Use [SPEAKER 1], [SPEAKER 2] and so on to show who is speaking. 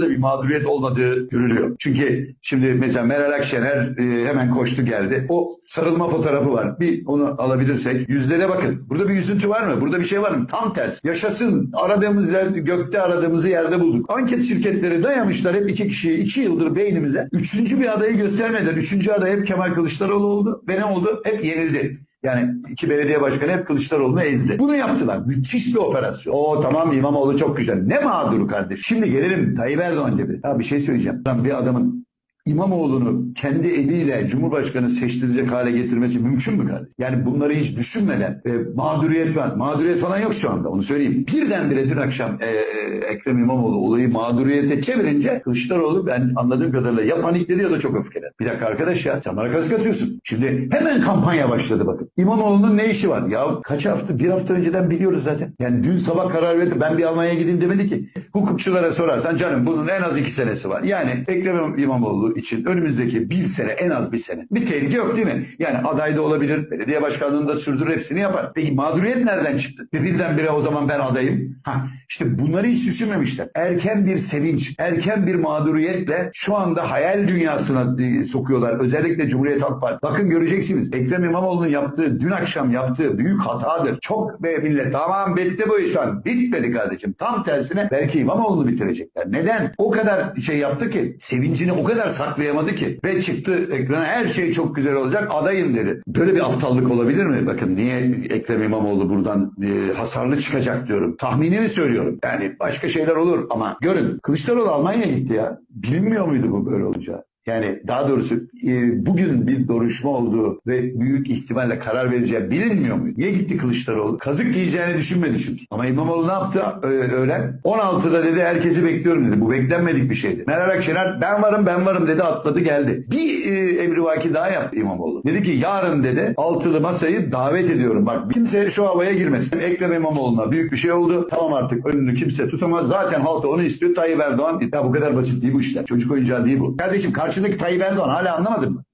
[SPEAKER 1] da bir mağduriyet olmadığı görülüyor. Çünkü şimdi mesela Meral Akşener e, hemen koştu geldi. O sarılma fotoğrafı var. Bir onu alabilirsek. Yüzlere bakın. Burada bir üzüntü var mı? Burada bir şey var mı? Tam tersi. Yaşasın. Aradığımız yer, gökte aradığımızı yerde bulduk. Anket şirketleri dayamışlar hep iki kişiyi. iki yıldır beynimize. Üçüncü bir adayı göstermeden. Üçüncü aday hep Kemal Kılıçdaroğlu oldu. Ve ne oldu? Hep yenildi. Yani iki belediye başkanı hep Kılıçdaroğlu'nu ezdi. Bunu yaptılar. Müthiş bir operasyon. O tamam İmamoğlu çok güzel. Ne mağduru kardeş. Şimdi gelelim Tayyip Erdoğan gibi. Ya bir şey söyleyeceğim. Lan bir adamın İmamoğlu'nu kendi eliyle Cumhurbaşkanı seçtirecek hale getirmesi mümkün mü kardeşim? Yani bunları hiç düşünmeden e, mağduriyet var. Mağduriyet falan yok şu anda onu söyleyeyim. Birdenbire dün akşam e, e, Ekrem İmamoğlu olayı mağduriyete çevirince Kılıçdaroğlu ben anladığım kadarıyla ya panikledi ya da çok öfkelendi. Bir dakika arkadaş ya sen bana kazık atıyorsun. Şimdi hemen kampanya başladı bakın. İmamoğlu'nun ne işi var? Ya kaç hafta? Bir hafta önceden biliyoruz zaten. Yani dün sabah karar verdi. Ben bir Almanya'ya gideyim demedi ki. Hukukçulara sorarsan canım bunun en az iki senesi var. Yani Ekrem İmamoğlu için önümüzdeki bir sene en az bir sene. Bir tehlike yok değil mi? Yani aday da olabilir. Belediye başkanlığını da sürdürür hepsini yapar. Peki mağduriyet nereden çıktı? Ve birdenbire o zaman ben adayım. Ha, işte bunları hiç düşünmemişler. Erken bir sevinç, erken bir mağduriyetle şu anda hayal dünyasına e, sokuyorlar. Özellikle Cumhuriyet Halk Partisi. Bakın göreceksiniz. Ekrem İmamoğlu'nun yaptığı, dün akşam yaptığı büyük hatadır. Çok be millet tamam bitti bu iş lan. Bitmedi kardeşim. Tam tersine belki İmamoğlu'nu bitirecekler. Neden? O kadar şey yaptı ki, sevincini o kadar saklayamadı ki. Ve çıktı ekrana her şey çok güzel olacak adayım dedi. Böyle bir aptallık olabilir mi? Bakın niye Ekrem İmamoğlu buradan e, hasarlı çıkacak diyorum. Tahminimi söylüyorum. Yani başka şeyler olur ama görün Kılıçdaroğlu Almanya'ya gitti ya. Bilinmiyor muydu bu böyle olacağı? Yani daha doğrusu e, bugün bir duruşma olduğu ve büyük ihtimalle karar vereceği bilinmiyor muydu? Niye gitti Kılıçdaroğlu? Kazık yiyeceğini düşünmedi çünkü. Ama İmamoğlu ne yaptı öğlen? 16'da dedi herkesi bekliyorum dedi. Bu beklenmedik bir şeydi. Meral Akşener ben varım ben varım dedi atladı geldi. Bir e, emrivaki daha yaptı İmamoğlu. Dedi ki yarın dedi altılı masayı davet ediyorum. Bak kimse şu havaya girmesin. Ekrem İmamoğlu'na büyük bir şey oldu. Tamam artık önünü kimse tutamaz. Zaten halk onu istiyor. Tayyip Erdoğan ya bu kadar basit değil bu işler. Çocuk oyuncağı değil bu. Kardeşim karşındaki Tayyip Erdoğan hala anlamadın mı?